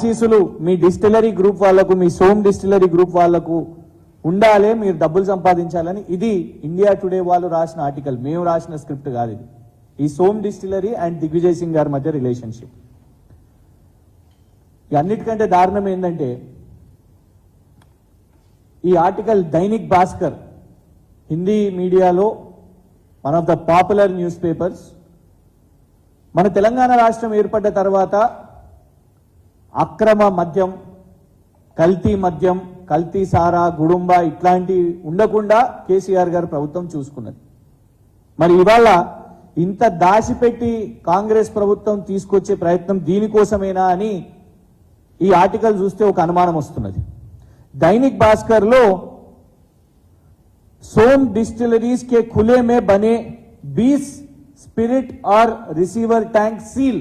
ఆశీసులు మీ distillery group వాళ్ళకు మీ soan distillery group వాళ్ళకు ఉండాలి మీరు డబ్బులు సంపాదించాలని ఇది ఇండియా టుడే వాళ్ళు రాసిన ఆర్టికల్. మేము రాసిన స్క్రిప్ట్ కాదు ఇది. ఈ సోమ్ డిస్టిలరీ అండ్ దిగ్విజయ్ సింగ్ గారి మధ్య రిలేషన్షిప్. అన్నిటికంటే దారుణం ఏంటంటే ఈ ఆర్టికల్ దైనిక్ భాస్కర్ హిందీ మీడియాలో one of the popular newspapers. మన తెలంగాణ రాష్ట్రం ఏర్పడ్డ తర్వాత అక్రమ మద్యం కల్తీ మద్యం కల్తీ సారా గుడుంబ ఇట్లాంటి ఉండకుండా కేసీఆర్ గారు ప్రభుత్వం చూసుకున్నది మరి ఇవాళ ఇంత దాచిపెట్టి కాంగ్రెస్ ప్రభుత్వం తీసుకొచ్చే ప్రయత్నం దీనికోసమేనా అని ఈ ఆర్టికల్ చూస్తే ఒక అనుమానం వస్తున్నది दैनिक भास्कर लो सोम डिस्टिलरीज के खुले में बने 20 स्पिरिट और रिसीवर टैंक सील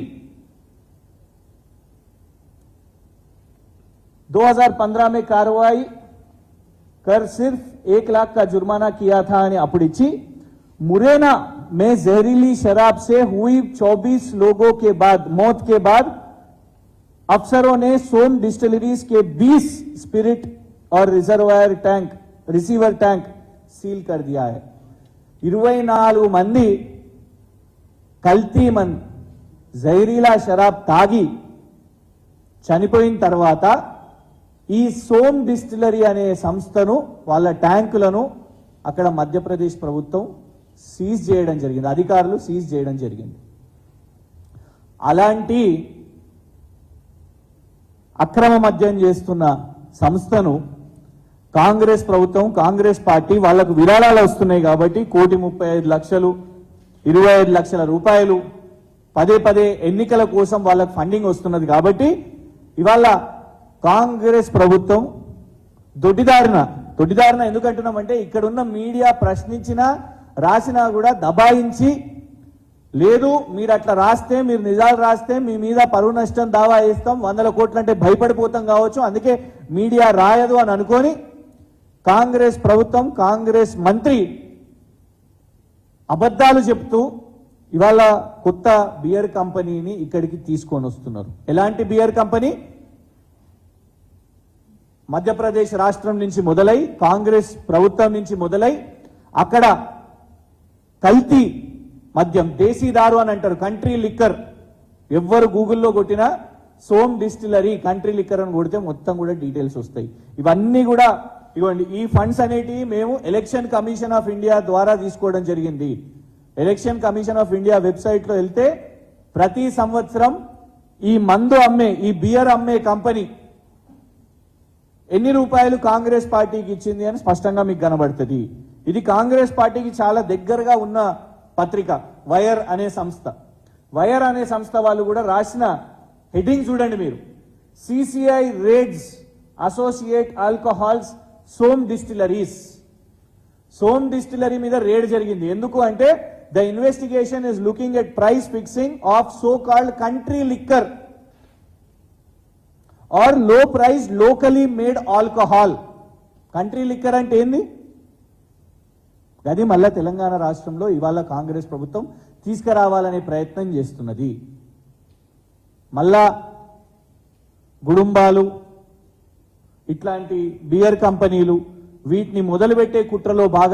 2015 में कार्रवाई कर सिर्फ एक लाख का जुर्माना किया था అని అప్పుడు ఇచ్చి मुरैना में जहरीली शराब से हुई 24 लोगों के बाद मौत के बाद अफसरों ने सोम डिस्टिलरीज के 20 स्पिरिट और reservoir tank receiver tank seal कर दिया है ఇరవై నాలుగు మంది కల్తీ మన్ జైరీలా షరాబ్ తాగి చనిపోయిన తర్వాత ఈ సోమ్ డిస్టిలరీ అనే సంస్థను వాళ్ళ ట్యాంకులను అక్కడ మధ్యప్రదేశ్ ప్రభుత్వం సీజ్ చేయడం జరిగింది. అధికారులు సీజ్ చేయడం జరిగింది. అలాంటి అక్రమ మద్యం చేస్తున్న సంస్థను కాంగ్రెస్ ప్రభుత్వం కాంగ్రెస్ పార్టీ వాళ్ళకు విరాళాలు వస్తున్నాయి కాబట్టి కోటి ముప్పై ఐదు లక్షలు ఇరవై ఐదు లక్షల రూపాయలు పదే పదే ఎన్నికల కోసం వాళ్ళకు ఫండింగ్ వస్తున్నది కాబట్టి ఇవాళ కాంగ్రెస్ ప్రభుత్వం దొడ్డిదారిన దొడ్డిదారిన ఎందుకంటున్నామంటే ఇక్కడున్న మీడియా ప్రశ్నించినా రాసినా కూడా దబాయించి లేదు మీరు అట్లా రాస్తే మీరు నిజాలు రాస్తే మీ మీద పరువు నష్టం దావా వేస్తాం వందల కోట్లు అంటే భయపడిపోతాం కావచ్చు అందుకే మీడియా రాయదు అని అనుకొని కాంగ్రెస్ ప్రభుత్వం కాంగ్రెస్ మంత్రి అబద్ధాలు చెప్తూ ఇవాళ కొత్త బియర్ కంపెనీని ఇక్కడికి తీసుకొని వస్తున్నారు. ఎలాంటి బియర్ కంపెనీ? మధ్యప్రదేశ్ రాష్ట్రం నుంచి మొదలై కాంగ్రెస్ ప్రభుత్వం నుంచి మొదలై అక్కడ కల్తీ మద్యం దేశీదారు అని అంటారు కంట్రీ లిక్కర్. ఎవ్వరు గూగుల్లో కొట్టినా సోమ్ డిస్టిలరీ కంట్రీ లిక్కర్ అని కొడితే మొత్తం కూడా డీటెయిల్స్ వస్తాయి. ఇవన్నీ కూడా ఇవ్వండి. ఈ ఫండ్స్ అనేటివి మేము ఎలక్షన్ కమిషన్ ఆఫ్ ఇండియా ద్వారా తీసుకోవడం జరిగింది. ఎలక్షన్ కమిషన్ ఆఫ్ ఇండియా వెబ్సైట్లో వెళ్తే ప్రతి సంవత్సరం ఈ మందు అమ్మే ఈ బియర్ అమ్మే కంపెనీ ఎన్ని రూపాయలు కాంగ్రెస్ పార్టీకి ఇచ్చింది అని స్పష్టంగా మీకు కనబడుతుంది. ఇది కాంగ్రెస్ పార్టీకి చాలా దగ్గరగా ఉన్న పత్రిక వైర్ అనే సంస్థ. వైర్ అనే సంస్థ వాళ్ళు కూడా రాసిన హెడ్డింగ్ చూడండి మీరు. CCI raids associate alcohols Som distilleries Som distillery మీద రేడ్ జరిగింది. ఎందుకు అంటే the investigation is looking at price fixing of so called country liquor or low price locally made alcohol. Country liquor అంటే ఏంది? అది మళ్ళా తెలంగాణ రాష్ట్రంలో ఇవాళ కాంగ్రెస్ ప్రభుత్వం తీసుకురావాలనే ప్రయత్నం చేస్తున్నది. మళ్ళా గుడుంబాలు ఇట్లాంటి బియర్ కంపెనీలు వీటిని మొదలుపెట్టే కుట్రలో భాగం